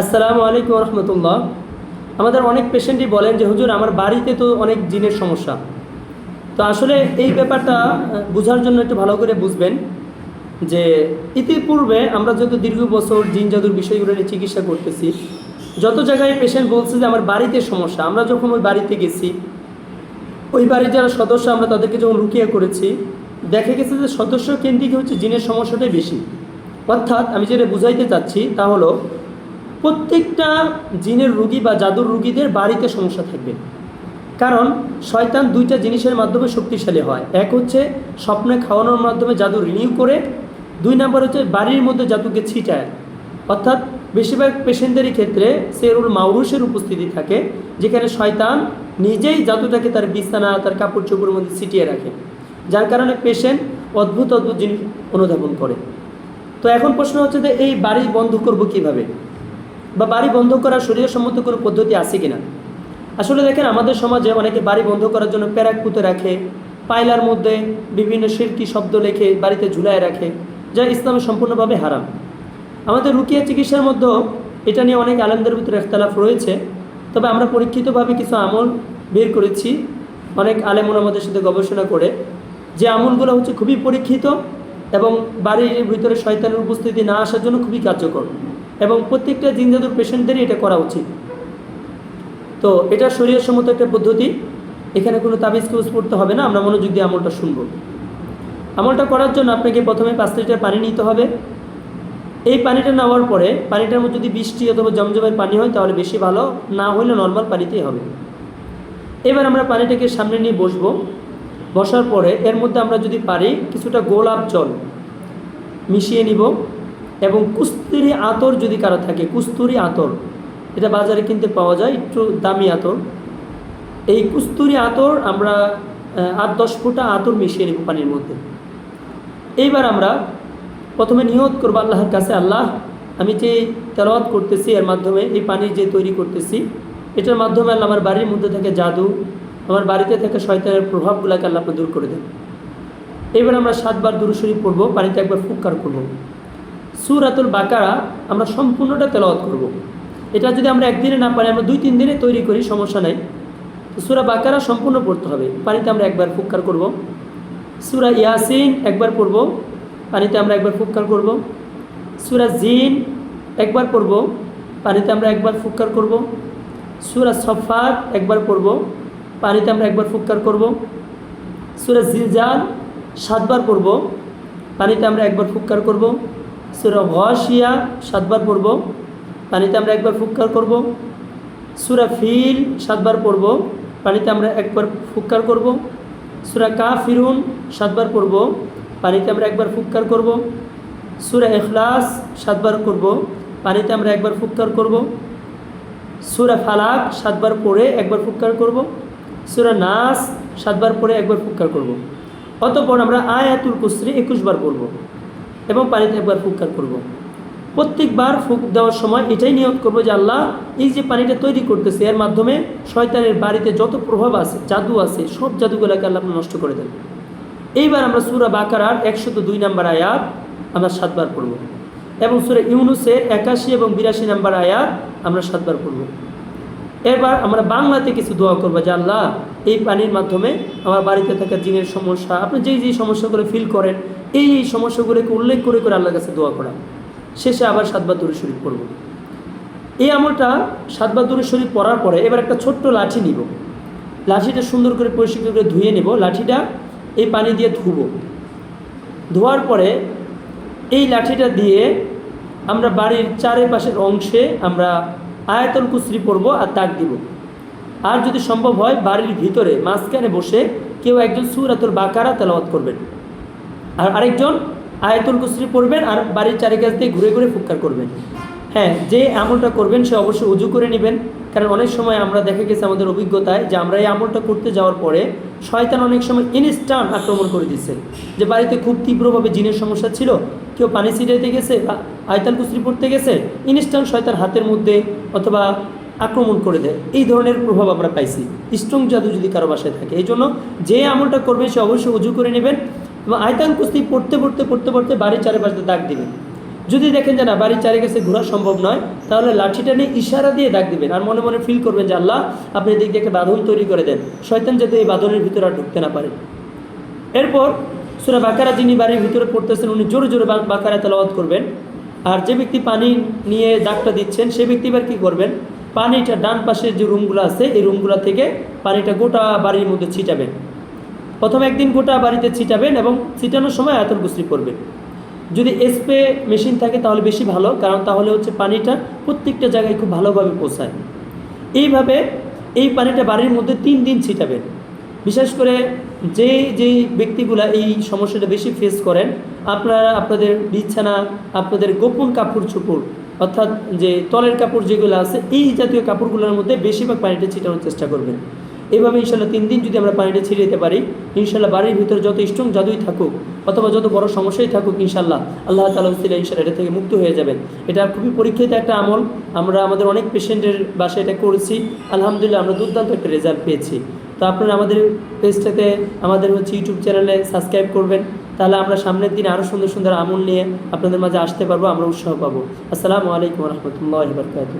আসসালামু আলাইকুম রহমতুল্লাহ আমাদের অনেক পেশেন্টই বলেন যে, হুজুর, আমার বাড়িতে তো অনেক জিনের সমস্যা। তো আসলে এই ব্যাপারটা বোঝার জন্য একটু ভালো করে বুঝবেন যে, ইতিপূর্বে আমরা যত দীর্ঘ বছর জিন জাদুর বিষয়গুলো নিয়ে চিকিৎসা করতেছি, যত জায়গায় পেশেন্ট বলছে যে, আমার বাড়িতে সমস্যা। আমরা যখন ওই বাড়িতে গেছি, ওই বাড়ির যারা সদস্য, আমরা তাদেরকে যখন রুকিয়া করেছি, দেখা গেছে যে, সদস্য কেন্দ্রিক হচ্ছে জিনের সমস্যাটাই বেশি। অর্থাৎ আমি যেটা বুঝাইতে চাচ্ছি তা হলো প্রত্যেকটা জিনের রুগী বা জাদুর রুগীদের বাড়িতে সমস্যা থাকবে। কারণ শয়তান দুইটা জিনিসের মাধ্যমে শক্তিশালী হয়। এক হচ্ছে স্বপ্নে খাওয়ানোর মাধ্যমে জাদু রিনিউ করে, দুই নাম্বার হচ্ছে বাড়ির মধ্যে জাদুকে ছিটায়। অর্থাৎ বেশিরভাগ পেশেন্টদেরই ক্ষেত্রে সেরুল মাউরুসের উপস্থিতি থাকে, যেখানে শয়তান নিজেই জাদুটাকে তার বিছানা, তার কাপড় চোপড়ের মধ্যে ছিটিয়ে রাখে। যার কারণে পেশেন্ট অদ্ভুত অদ্ভুত জিনিস অনুধাবন করে। তো এখন প্রশ্ন হচ্ছে যে এই বাড়ি বন্ধ করব কীভাবে? বা বাড়ি বন্ধ করার শরীরসম্মত কোনো পদ্ধতি আছে কিনা? আসলে দেখেন, আমাদের সমাজে অনেকে বাড়ি বন্ধ করার জন্য প্যারাক পুঁতে রাখে, পায়লার মধ্যে বিভিন্ন শিরকি শব্দ লেখে, বাড়িতে ঝুলায় রাখে, যা ইসলামে সম্পূর্ণভাবে হারাম। আমাদের রুকিয়া চিকিৎসার মধ্যেও এটা নিয়ে অনেক আলেমদের ভিতরে একতলাফ রয়েছে। তবে আমরা পরীক্ষিতভাবে কিছু আমল বের করেছি, অনেক আলেমন আমাদের সাথে গবেষণা করে। যে আমলগুলো হচ্ছে খুবই পরীক্ষিত এবং বাড়ির ভিতরে শয়তানের উপস্থিতি না আসার জন্য খুবই কার্যকর। এবং প্রত্যেকটা জিনজাদুর পেশেন্টদেরই এটা করা উচিত। তো এটা শরীরসম্মত একটা পদ্ধতি। এখানে কোনো তাবিজ কিউজ পড়তে হবে না, আমরা মনোযোগ দিয়ে আমলটা শুনব। আমলটা করার জন্য আপনাকে প্রথমে পাঁচ লিটার পানি নিতে হবে। এই পানিটা নেওয়ার পরে পানিটার মধ্যে যদি বৃষ্টি অথবা জমজমের পানি হয় তাহলে বেশি ভালো, না হলে নর্মাল পানিতেই হবে। এবার আমরা পানিটাকে সামনে নিয়ে বসবো। বসার পরে এর মধ্যে আমরা যদি পারি, কিছুটা গোলাপ জল মিশিয়ে নিব। এবং কুস্তুরি আতর যদি কারও থাকে, কুস্তুরি আতর, এটা বাজারে কিনতে পাওয়া যায়, একটু দামি আতর। এই কুস্তুরি আতর আমরা আট দশ ফুটা আতর মিশিয়ে নিব পানির মধ্যে। এইবার আমরা প্রথমে নিয়ত করব আল্লাহর কাছে, আল্লাহ, আমি যে তেলাওয়াত করতেছি এর মাধ্যমে, এই পানি যে তৈরি করতেছি, এটার মাধ্যমে আল্লাহ আমার বাড়ির মধ্যে থেকে জাদু, আমার বাড়িতে থেকে শয়তানের প্রভাবগুলোকে আল্লাহ দূর করে দেন। এবার আমরা সাতবার দুরুশরীফ পড়ব পানিতে একবার ফুৎকার করব। সুরাতুল বাকারা আমরা সম্পূর্ণটা তেলাওয়াত করব। এটা যদি আমরা একদিনে না পারি, আমরা দুই, তিন দিনে তৈরি করি, সমস্যা নাই। সুরা বাকারা সম্পূর্ণ পড়তে হবে। পানিতে আমরা একবার ফুৎকার করব। সুরা ইয়াসিন একবার পড়ব। পানিতে আমরা একবার ফুৎকার করব। সুরা জিন একবার পড়ব। পানিতে আমরা একবার ফুৎকার করব। সুরা সফাত একবার পড়ব। পানিতে আমরা একবার ফুৎকার করব। সুরা জিলজাল সাতবার পড়ব। পানিতে আমরা একবার ফুৎকার করব। সুরা ঘশিয়া সাতবার পড়ব। পানিতে আমরা একবার ফুৎকার করব। সুরা ফিল সাতবার পড়ব। পানিতে আমরা একবার ফুৎকার করব। সুরা কা ফিরুন সাতবার পড়ব। পানিতে আমরা একবার ফুৎকার করব। সুরা এখলাস সাতবার করব। পানিতে আমরা একবার ফুৎকার করব। সুরা ফালাক সাতবার পড়ে একবার ফুৎকার করব। সুরা নাস সাতবার পড়ে একবার ফুৎকার করব। অতপর আমরা আয়াতুল কুসরি একুশবার পড়ব। এবং পানিতে একবার ফুৎকার করব। প্রত্যেকবার ফুক দেওয়ার সময় এটাই নিয়ত করব যে আল্লাহ এই যে পানিটা তৈরি করতেছে, এর মাধ্যমে শয়তানের বাড়িতে যত প্রভাব আছে, জাদু আছে, সব জাদুগুলোকে আল্লাহ নষ্ট করে দেন। এইবার আমরা সুরা বাকারার একশত দুই নাম্বার আয়াত আমরা সাতবার পড়ব এবং সুরা ইউনুসের একাশি এবং বিরাশি নাম্বার আয়াত আমরা সাতবার পড়ব। এবার আমরা বাংলাতে কিছু দোয়া করব যে আল্লাহ এই পানির মাধ্যমে আমার বাড়িতে থাকা জিনের সমস্যা, আপনি যেই যেই সমস্যাগুলো ফিল করেন, এই এই সমস্যাগুলোকে উল্লেখ করে করে আল্লাহর কাছে দোয়া করা। শেষে আবার সাতবার দূরে শরীফ পড়ব। এই আমলটা সাতবার দূরে শরীফ পড়ার পরে এবার একটা ছোট্ট লাঠি নিব। লাঠিটা সুন্দর করে পরিষ্কার করে ধুয়ে নেব। লাঠিটা এই পানি দিয়ে ধুবো। ধোয়ার পরে এই লাঠিটা দিয়ে আমরা বাড়ির চারিপাশের অংশে আমরা আয়াতল কুসরি পরবো আর তাক দিব। আর যদি সম্ভব হয়, বাড়ির ভিতরে মাঝখানে বসে কেউ একজন সুরাতুল বাকারা তেলাওয়াত করবেন। আর আরেকজন আয়াতুল কুসরি পড়বেন আর বাড়ির চারিকাছ দিয়ে ঘুরে ঘুরে ফুৎকার করবেন। হ্যাঁ যে আমলটা করবেন, সে অবশ্যই উজু করে নেবেন। কারণ অনেক সময় আমরা দেখা গেছি আমাদের অভিজ্ঞতায় যে আমরা এই আমলটা করতে যাওয়ার পরে শয়তান অনেক সময় ইনস্ট্যান্ট আক্রমণ করে দিচ্ছে। যে বাড়িতে খুব তীব্রভাবে জিনের সমস্যা ছিল, কেউ পানি ছিটাইতে গেছে বা আয়তাল কুসরি পড়তে গেছে ইনস্ট্যান্ট শয়তান হাতের মধ্যে অথবা আক্রমণ করে দেয়। এই ধরনের প্রভাব আমরা পাইছি। স্ট্রং জাদু যদি কারও বাসায় থাকে, এই জন্য যে আমলটা করবে, সে অবশ্যই উজু করে নেবেন এবং আয়তান কুস্তি পড়তে পড়তে পড়তে পড়তে বাড়ির চারিপাশে দাগ দিবেন। যদি দেখেন যে না, বাড়ির চারিকাছে ঘোরা সম্ভব নয়, তাহলে লাঠিটা নিয়ে ইশারা দিয়ে দাগ দিবেন আর মনে মনে ফিল করবেন যে আল্লাহ, আপনি এদিক দিয়ে একটা বাঁধন তৈরি করে দেন। শয়তান যাতে এই বাঁধনের ভিতরে আর ঢুকতে না পারে। এরপর সুরা বাকারা যিনি বাড়ির ভিতরে পড়তেছেন, উনি জোরে জোরে বাকারা তেলাওয়াত করবেন। আর যে ব্যক্তি পানি নিয়ে দাগটা দিচ্ছেন, সে ব্যক্তি এবার কী করবেন? পানিটা ডান পাশের যে রুমগুলো আছে, এই রুমগুলো থেকে পানিটা গোটা বাড়ির মধ্যে ছিটাবেন। প্রথমে একদিন গোটা বাড়িতে ছিটাবেন এবং ছিটানোর সময় আয়তন গুসরি করবেন। যদি স্প্রে মেশিন থাকে তাহলে বেশি ভালো, কারণ তাহলে হচ্ছে পানিটা প্রত্যেকটা জায়গায় খুব ভালোভাবে পৌঁছায়। এইভাবে এই পানিটা বাড়ির মধ্যে তিন দিন ছিটাবেন। বিশেষ করে যে যেই ব্যক্তিগুলা এই সমস্যাটা বেশি ফেস করেন, আপনারা, আপনাদের বিছানা, আপনাদের গোপন কাপড় চোপড় অর্থাৎ যে তলের কাপড় যেগুলো আছে, এই জাতীয় কাপড়গুলোর মধ্যে বেশিরভাগ পানিটা ছিটানোর চেষ্টা করবেন। এইভাবে ইনশাল্লাহ তিন দিন যদি আমরা পানিটা ছিটিয়ে দিতে পারি, ইনশাল্লাহ বাড়ির ভিতরে যত স্ট্রং জাদুই থাকুক, অথবা যত বড় সমস্যাই থাকুক, ইনশাল্লাহ আল্লাহ তালা উসিলা ইনশাল্লাহ এটা থেকে মুক্ত হয়ে যাবেন। এটা খুবই পরীক্ষিত একটা আমল। আমরা আমাদের অনেক পেশেন্টের বাসায় এটা করেছি। আলহামদুলিল্লাহ আমরা দুর্দান্ত একটা রেজাল্ট পেয়েছি। তো আপনারা আমাদের পেজটাতে আমাদের হচ্ছে ইউটিউব চ্যানেলে সাবস্ক্রাইব করবেন। তাহলে আমরা সামনের দিনে আরও সুন্দর সুন্দর আমল নিয়ে আপনাদের মাঝে আসতে পারব, আমরা উৎসাহ পাবো। আসসালামু আলাইকুম রহমতুল্লাহ বরকাত